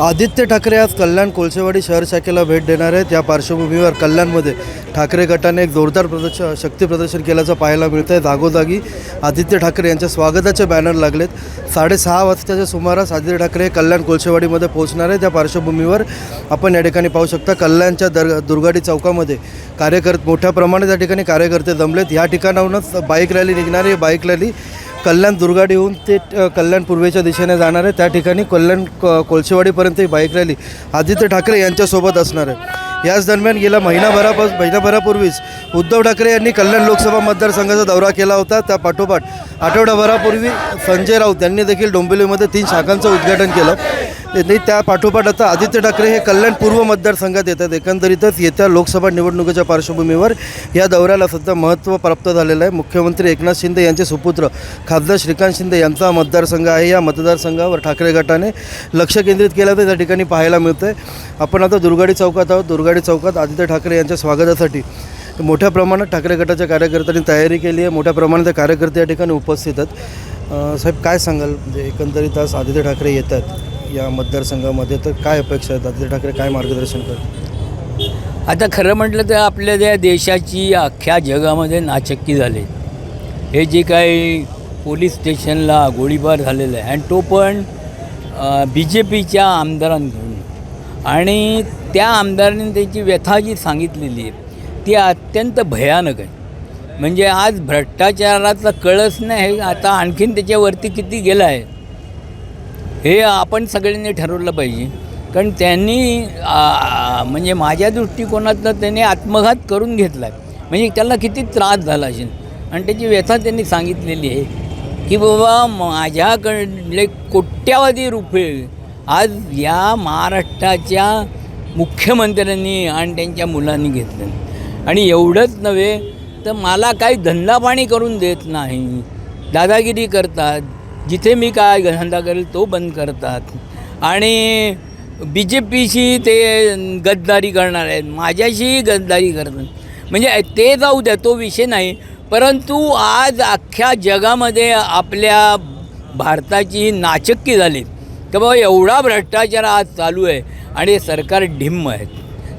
आदित्य ठाकरे आज कल्याण कोळसेवाडी शहर शाखेला भेट देणार आहेत. या पार्श्वभूमीवर कल्याणमध्ये ठाकरे गटाने एक जोरदार प्रदर्शन शक्ती प्रदर्शन केल्याचं पाहायला मिळतं आहे जागोजागी आदित्य ठाकरे यांच्या स्वागताचे बॅनर लागलेत. साडेसहा वाजताच्या सुमारास आदित्य ठाकरे हे कल्याण कोळसेवाडीमध्ये पोहोचणार आहे त्या पार्श्वभूमीवर आपण या ठिकाणी पाहू शकता कल्याणच्या दर दुर्गाडी चौकामध्ये कार्यकर्त मोठ्या प्रमाणात या ठिकाणी कार्यकर्ते जमलेत या ठिकाणाहूनच बाईक रॅली निघणारी बाईक रॅली कल्याण दुर्गाडीहून ते कल्याण पूर्वेच्या दिशेने जाणार आहे. त्या ठिकाणी कल्याण क- कोळशेवाडीपर्यंत ही बाईक रॅली आदित्य ठाकरे यांच्यासोबत असणार आहे. याच दरम्यान गेल्या महिनाभरापास महिनाभरापूर्वीच उद्धव ठाकरे यांनी कल्याण लोकसभा मतदारसंघाचा दौरा केला होता. त्या पाठोपाठ आठवडाभरापूर्वी संजय राऊत यांनी देखील डोंबिवलीमध्ये तीन शाखांचं उद्घाटन केलं. त्यांनी त्या पाठोपाठ आता आदित्य ठाकरे हे कल्याण पूर्व मतदारसंघात येतात. एकंदरीतच येत्या लोकसभा निवडणुकीच्या पार्श्वभूमीवर या दौऱ्याला सध्या महत्त्व प्राप्त झालेलं आहे. मुख्यमंत्री एकनाथ शिंदे यांचे सुपुत्र खासदार श्रीकांत शिंदे यांचा मतदारसंघ आहे. या मतदारसंघावर ठाकरे गटाने लक्ष केंद्रित केल्याचं त्या ठिकाणी पाहायला मिळतं आहे आपण आता दुर्गाडी चौकात आहोत. दुर्गाडी चौकात आदित्य ठाकरे यांच्या स्वागतासाठी मोठ्या प्रमाणात ठाकरे गटाच्या कार्यकर्त्यांनी तयारी केली आहे. मोठ्या प्रमाणात कार्यकर्ते या ठिकाणी उपस्थित आहेत. साहेब काय सांगाल? म्हणजे एकंदरीत आज आदित्य ठाकरे येत आहेत या मतदारसंघामध्ये तर काय अपेक्षा आहेत? आदित्य ठाकरे काय मार्गदर्शन करतात आता खरं म्हटलं तर आपल्या त्या देशाची अख्ख्या जगामध्ये नाचक्की झाली. हे जे काही पोलीस स्टेशनला गोळीबार झालेला आहे आणि तो पण बी जे पीच्या आमदारांकडून. आणि त्या आमदारांनी त्याची व्यथा जी सांगितलेली आहे ती अत्यंत भयानक आहे. म्हणजे आज भ्रष्टाचाराचा कळस नाही हे आता आणखीन त्याच्यावरती किती गेला आहे हे आपण सगळ्यांनी ठरवलं पाहिजे. कारण त्यांनी म्हणजे माझ्या दृष्टिकोनातनं त्यांनी आत्मघात करून घेतला आहे म्हणजे त्याला किती त्रास झाला असेल. आणि त्याची व्यथा त्यांनी सांगितलेली आहे की बाबा माझ्याकडले कोट्यावधी रुपये आज या महाराष्ट्राच्या मुख्यमंत्र्यांनी आणि त्यांच्या मुलांनी घेतले. आणि एवढंच नव्हे तर मला काही धंदापाणी करून देत नाही. दादागिरी करतात. जिथे मी काय धंदा करेल तो बंद करतात. आणि बी जे पीशी ते गद्दारी करणार आहेत. माझ्याशीही गद्दारी करतात. म्हणजे ते जाऊ द्या तो विषय नाही. परंतु आज अख्ख्या जगामध्ये आपल्या भारताची नाचक्की झाली. की बाबा एवढा भ्रष्टाचार आज चालू आहे आणि सरकार ढिम्म आहेत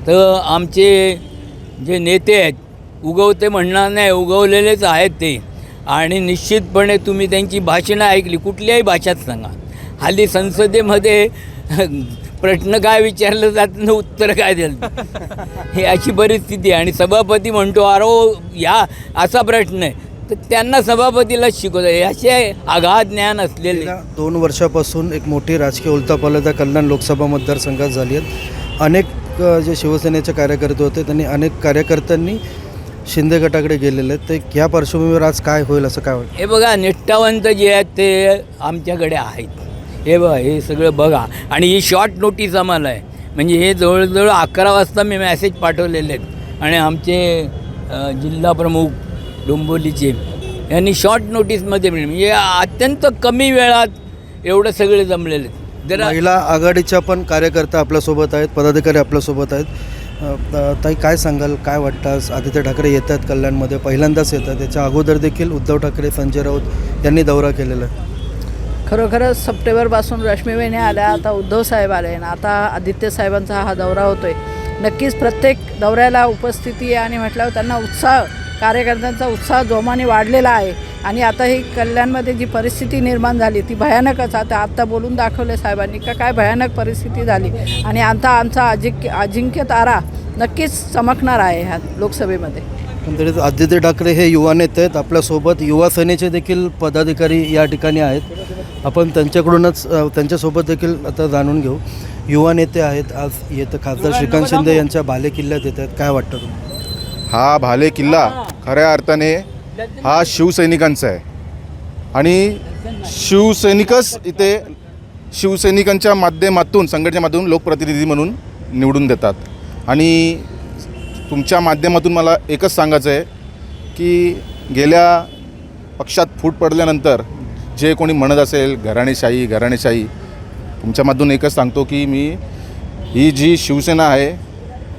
तर आमचे जे नेते आहेत उगवते म्हणणार नाही उगवलेलेच आहेत ते. आणि निश्चितपणे तुम्ही त्यांची भाषणं ऐकली कुठल्याही भाषात सांगा. हल्ली संसदेमध्ये प्रश्न काय विचारलं जातं उत्तर काय दिलं हे अशी परिस्थिती आहे. आणि सभापती म्हणतो अरो हो, या असा प्रश्न आहे. तर त्यांना सभापतीलाच शिकवतं असे आघात ज्ञान असलेले. दोन वर्षापासून एक मोठी राजकीय उलथापालथा कल्याण लोकसभा मतदारसंघात झाली आहेत. अनेक अनेक जे शिवसेनेचे कार्यकर्ते होते त्यांनी अनेक कार्यकर्त्यांनी शिंदे गटाकडे गेलेले आहेत. ते ह्या पार्श्वभूमीवर आज काय होईल असं काय वाटतं? हे बघा निष्ठावंत जे आहेत ते आमच्याकडे आहेत. हे बघा हे सगळं बघा. आणि ही शॉर्ट नोटीस आम्हाला आहे. म्हणजे हे जवळजवळ अकरा वाजता मी मॅसेज पाठवलेले आहेत. आणि आमचे जिल्हा प्रमुख डोंबोलीचे यांनी शॉर्ट नोटीसमध्ये मिळेल म्हणजे अत्यंत कमी वेळात एवढं सगळे जमलेले आहेत. महिला आघाडीच्या पण कार्यकर्ता आपल्यासोबत आहेत पदाधिकारी आपल्यासोबत आहेत. ताई काय सांगाल काय वाटतं? आज आदित्य ठाकरे येत आहेत कल्याणमध्ये पहिल्यांदाच येतात. त्याच्या अगोदर देखील उद्धव ठाकरे संजय राऊत यांनी दौरा केलेला आहे. खरोखरच सप्टेंबरपासून रश्मीबहिणी आल्या आता उद्धव साहेब आले आणि आता आदित्य साहेबांचा हा दौरा होतोय. नक्कीच प्रत्येक दौऱ्याला उपस्थिती आहे आणि म्हटल्यावर त्यांना उत्साह कार्यकर्त्यांचा उत्साह जोमाने वाढलेला आहे. आणि आता ही कल्याणमध्ये जी परिस्थिती निर्माण झाली ती भयानकच आता आत्ता बोलून दाखवले साहेबांनी का काय भयानक परिस्थिती झाली. आणि आता आमचा अजिंक्य अजिंक्य तारा नक्कीच चमकणार आहे ह्या लोकसभेमध्ये. आदित्य ठाकरे हे युवा नेते आहेत. आपल्यासोबत युवा सेनेचे देखील पदाधिकारी या ठिकाणी आहेत. आपण त्यांच्याकडूनच त्यांच्यासोबत देखील आता जाणून घेऊ. युवा नेते आहेत. आज येतं खासदार श्रीकांत शिंदे यांच्या बाले किल्ल्यात येत आहेत. काय वाटतं तुम्हाला? हा भाले किल्ला खऱ्या अर्थाने हा शिवसैनिकांचा आहे. आणि शिवसैनिकच इथे शिवसैनिकांच्या माध्यमातून संघटनेच्या माध्यमातून लोकप्रतिनिधी म्हणून निवडून देतात. आणि तुमच्या माध्यमातून मला एकच सांगायचं आहे की गेल्या पक्षात फूट पडल्यानंतर जे कोणी म्हणत असेल घराणेशाही घराणेशाही तुमच्यामधून एकच सांगतो की मी ही जी शिवसेना आहे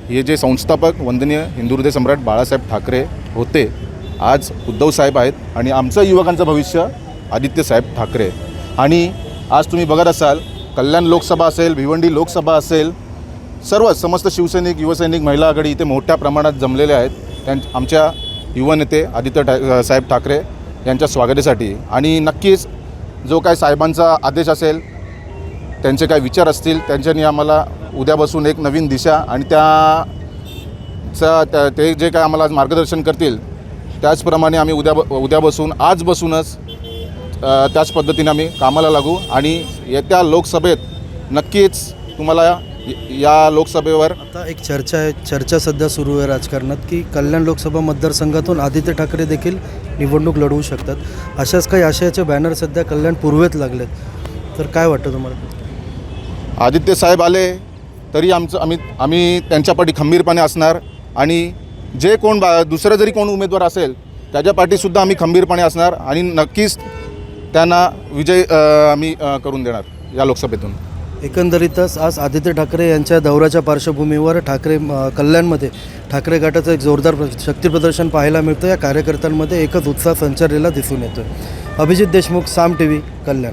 हे जे संस्थापक वंदनीय हिंदू सम्राट बाळासाहेब ठाकरे होते. आज उद्धव साहेब आहेत आणि आमचं युवकांचं भविष्य आदित्य साहेब ठाकरे. आणि आज तुम्ही बघत असाल कल्याण लोकसभा असेल भिवंडी लोकसभा असेल सर्व समस्त शिवसैनिक युवसैनिक महिला आघाडी इथे मोठ्या प्रमाणात जमलेले आहेत. त्यां आमच्या युवा नेते आदित्य ठा साहेब ठाकरे यांच्या स्वागतासाठी. आणि नक्कीच जो काय साहेबांचा आदेश असेल त्यांचे काय विचार असतील त्यांच्यानी आम्हाला उद्या बसून एक नवीन दिशा आणि त्या त्याचा त्या ते जे काय आम्हाला मार्गदर्शन करतील त्याचप्रमाणे आम्ही उद्या ब उद्या बसून आज बसूनच त्याच पद्धतीने आम्ही कामाला लागू आणि येत्या लोकसभेत नक्कीच तुम्हाला य- लोकसभेवर आता एक चर्चा आहे चर्चा सध्या सुरू आहे राजकारणात की कल्याण लोकसभा मतदारसंघातून आदित्य ठाकरे देखील निवडणूक लढवू शकतात. अशाच काही आशयाचे बॅनर सध्या कल्याण पूर्वेत लागलेत. तर काय वाटतं तुम्हाला? आदित्य साहेब आले तरी आमचं आम्ही आम्ही त्यांच्या पाठी खंबीरपणे असणार. आणि जे कोण बा दुसरं जरी कोण उमेदवार असेल त्याच्या पाठीसुद्धा आम्ही खंबीरपणे असणार आणि नक्कीच त्यांना विजय आम्ही करून देणार या लोकसभेतून. एकंदरीतच आज आदित्य ठाकरे यांच्या दौऱ्याच्या पार्श्वभूमीवर ठाकरे कल्याणमध्ये ठाकरे गटाचं एक जोरदार प्र- शक्तीप्रदर्शन पाहायला मिळतं. या कार्यकर्त्यांमध्ये एकच उत्साह संचारलेला दिसून येतो अभिजित देशमुख साम टी व्ही कल्याण.